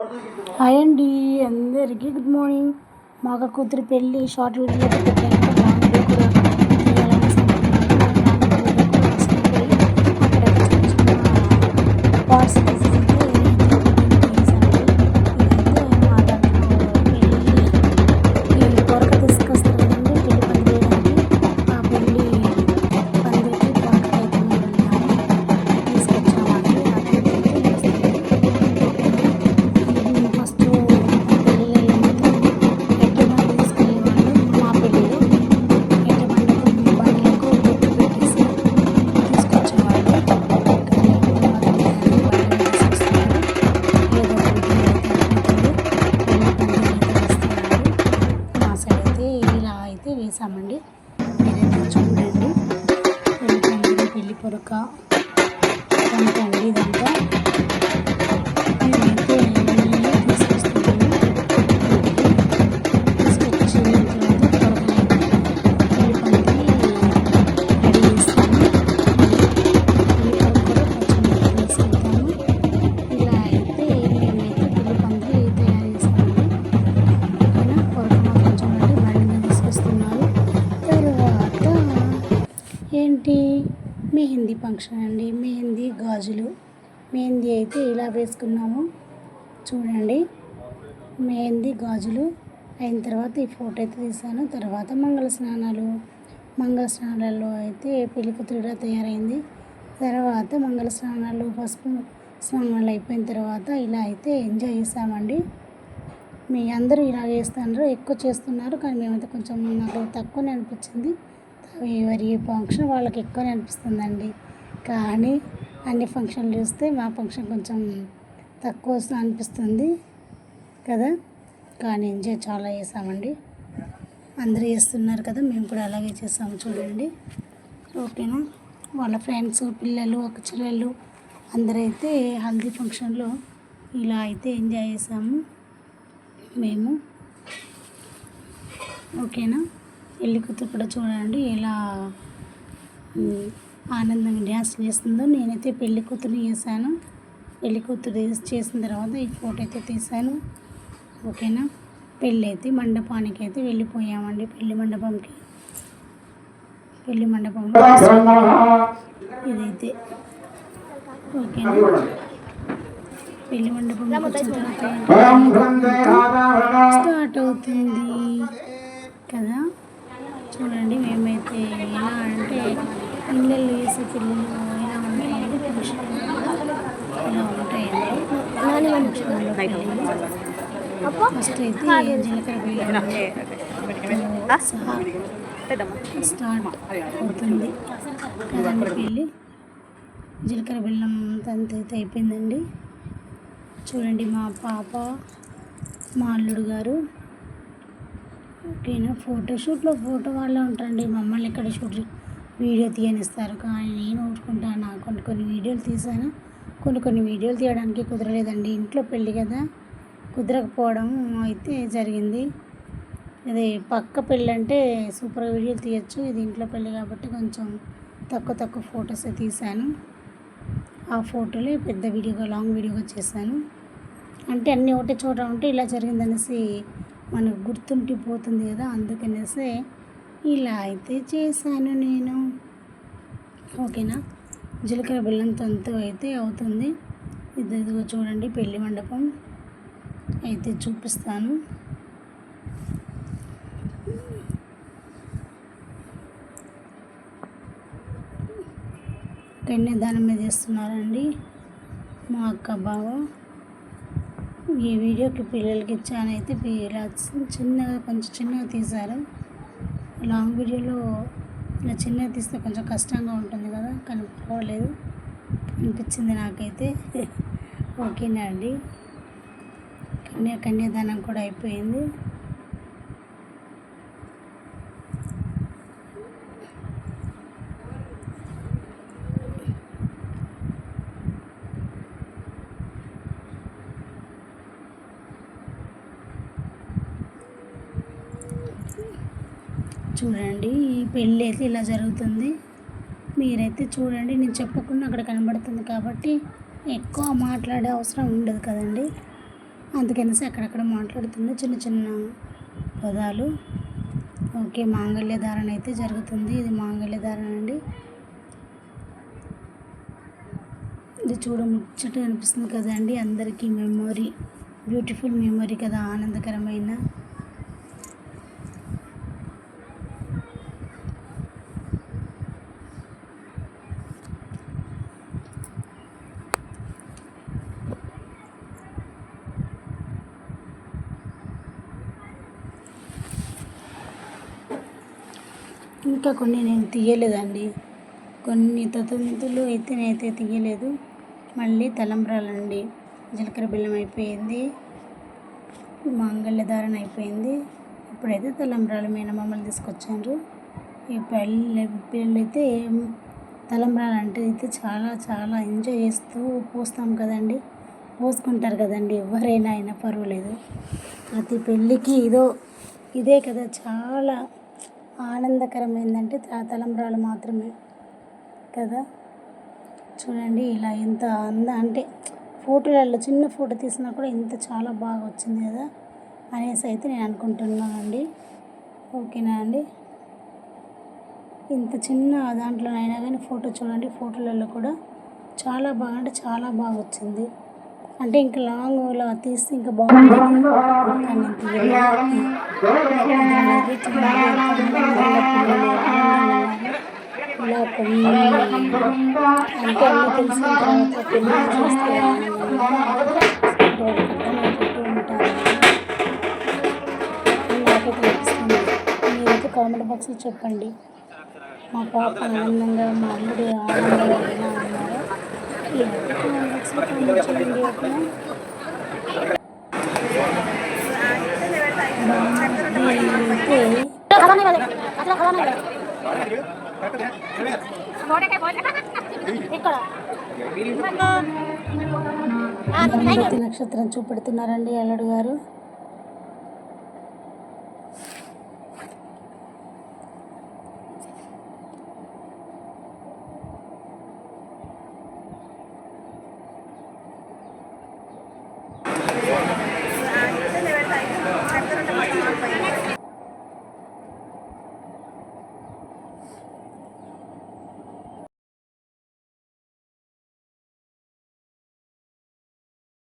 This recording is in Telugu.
హాయ్ అండి అందరికీ గుడ్ మార్నింగ్ మా అక్క కూతురు పెళ్ళి షార్ట్ వీడియో అయితే పెట్టాను మెహందీ ఫంక్షన్ అండి. మెహందీ గాజులు. మెహందీ అయితే ఇలా వేసుకున్నాము. చూడండి. మెహందీ గాజులు అయిన తర్వాత ఈ ఫోటో అయితే తీసాను తర్వాత మంగళ స్నానాలు. మంగళ స్నానాలలో అయితే పెళ్ళి కూతురుగా తయారైంది. తర్వాత మంగళ స్నానాలు పసుపు స్నానాలు అయిపోయిన తర్వాత ఇలా అయితే ఎంజాయ్ చేసామండి మీ అందరూ ఇలా చేస్తున్నారు. ఎక్కువ చేస్తున్నారు. కానీ మేమైతే కొంచెం నాకు తక్కువనే అనిపించింది. ఎవరి ఫంక్షన్ వాళ్ళకి ఎక్కువనే అనిపిస్తుందండి. కానీ అన్ని ఫంక్షన్లు చూస్తే మా ఫంక్షన్ కొంచెం తక్కువ అనిపిస్తుంది కదా. కానీ ఎంజాయ్ చాలా చేసామండి. అందరూ చేస్తున్నారు కదా మేము కూడా అలాగే చేసాము చూడండి. ఓకేనా? వాళ్ళ ఫ్రెండ్స్ పిల్లలు ఒక చెల్లెళ్ళు అందరైతే హల్దీ ఫంక్షన్లో ఇలా అయితే ఎంజాయ్ చేసాము మేము. ఓకేనా? పెళ్ళి కూతురు కూడా చూడండి ఎలా ఆనందంగా డ్యాన్స్ చేస్తుందో. నేనైతే పెళ్ళి కూతురు చేశాను. పెళ్ళి కూతురు చేసిన తర్వాత ఈ ఫోటో అయితే తీశాను. ఓకేనా? పెళ్ళి అయితే మండపానికి అయితే వెళ్ళిపోయామండి. పెళ్ళి మండపంకి పెళ్ళి మండపంలో ఇదైతే. ఓకేనా? పెళ్ళి మండపం స్టార్ట్ అవుతుంది కదా? చూడండి మేమైతే ఎలా అంటే ఇళ్ళల్లో వేసే పిల్లలు ఎలా ఉంటాయండి ఫంక్షన్ ఇలా ఉంటాయండి. ఫంక్షన్లో ఫస్ట్ అయితే జీలకర్ర బెల్లం సహా స్టార్ట్ అవుతుంది కదండి పెళ్ళి జీలకర్ర బెల్లం అంత అయితే అయిపోయిందండి. చూడండి మా పాప మా అల్లుడు గారు ఓకేనా ఫోటోషూట్లో ఫోటో వాళ్ళే ఉంటారండి. మమ్మల్ని ఇక్కడ షూట్ వీడియో తీయనిస్తారు. కానీ నేను ఊరుకుంటాను కొన్ని కొన్ని వీడియోలు తీసాను కొన్ని కొన్ని వీడియోలు తీయడానికి కుదరలేదండి. ఇంట్లో పెళ్ళి కదా కుదరకపోవడం అయితే జరిగింది. ఇది పక్క పెళ్ళి అంటే సూపర్ వీడియోలు తీయచ్చు. ఇది ఇంట్లో పెళ్ళి కాబట్టి కొంచెం తక్కువ తక్కువ ఫొటోస్ తీశాను. ఆ ఫోటోలే పెద్ద వీడియోగా లాంగ్ వీడియోగా చేశాను. అంటే అన్నీ ఒకటే చోట ఉంటే ఇలా జరిగిందనేసి మనకు గుర్తుండిపోతుంది కదా అందుకనేసే ఇలా అయితే చేశాను నేను. ఓకేనా? జీలకర్ర బెల్లం తంతు అయితే అవుతుంది. ఇది ఇదిగో చూడండి పెళ్ళి మండపం అయితే చూపిస్తాను. కన్యాదానం మీద చేస్తున్నారండి మా అక్క బావ. ఈ వీడియోకి పిల్లలకి ఇచ్చానైతే ఇలా చిన్నగా కొంచెం చిన్నగా తీశారు. లాంగ్ వీడియోలో ఇలా చిన్నగా తీస్తే కొంచెం కష్టంగా ఉంటుంది కదా కానీ పర్వాలేదు. అనిపించింది నాకైతే. ఓకేనా అండి కన్యా కన్యాదానం కూడా అయిపోయింది. చూడండి ఈ పెళ్ళి అయితే ఇలా జరుగుతుంది. మీరైతే చూడండి నేను చెప్పకుండా అక్కడ కనబడుతుంది కాబట్టి ఎక్కువ మాట్లాడే అవసరం ఉండదు కదండి. అందుకనేసి అక్కడక్కడ మాట్లాడుతున్న చిన్న చిన్న పదాలు. ఓకే మాంగళ్య ధారణ అయితే జరుగుతుంది. ఇది మాంగళ్య ధారణ అండి. ఇది చూడ ముచ్చట అనిపిస్తుంది కదండి. అందరికీ మెమొరీ బ్యూటిఫుల్ మెమొరీ కదా ఆనందకరమైన ఇంకా కొన్ని నేను తీయలేదండి. కొన్ని తతంతులు అయితే నేనైతే తీయలేదు. మళ్ళీ తలంబ్రాలండి జీలకర్ర బెల్లం అయిపోయింది. మాంగళ్య దారణ అయిపోయింది. ఇప్పుడైతే తలంబ్రాలు మేనమామలు తీసుకొచ్చారు. ఈ పెళ్ళి పెళ్ళైతే తలంబ్రాలు అంటే అయితే చాలా చాలా ఎంజాయ్ చేస్తూ పోస్తాం కదండి. పోసుకుంటారు కదండి. ఎవరైనా అయినా పర్వాలేదు. ప్రతి పెళ్ళికి ఇదో ఇదే కదా చాలా ఆనందకరమైందంటే త- తలంబ్రాలు మాత్రమే కదా? చూడండి ఇలా ఎంత అంద అంటే ఫోటోలలో చిన్న ఫోటో తీసినా కూడా ఇంత చాలా బాగా వచ్చింది కదా? అనేసి అయితే నేను అనుకుంటున్నానండి. ఓకేనా అండి? ఇంత చిన్న దాంట్లోనైనా కానీ ఫోటో చూడండి. ఫోటోలలో కూడా చాలా బాగా అంటే చాలా బాగా వచ్చింది. అంటే ఇంకా లాంగ్ ఇలా తీస్తే ఇంకా బాగుంటుంది. అంటే అన్నీ తెలిసిన తర్వాత పెళ్ళి చేస్తే ఆనందంగా రోడ్డు మీరైతే కామెంట్ బాక్స్లో చెప్పండి మా పాప ఆనందంగా మా అల్లుడు ఆనందంగా ఎలా ఉన్నారో కామెంట్ బాక్స్లో కామెంట్ చేయండి ఓకేనా అయితే గణపతి నక్షత్రం చూపెడుతున్నారండి అల్లుడు గారు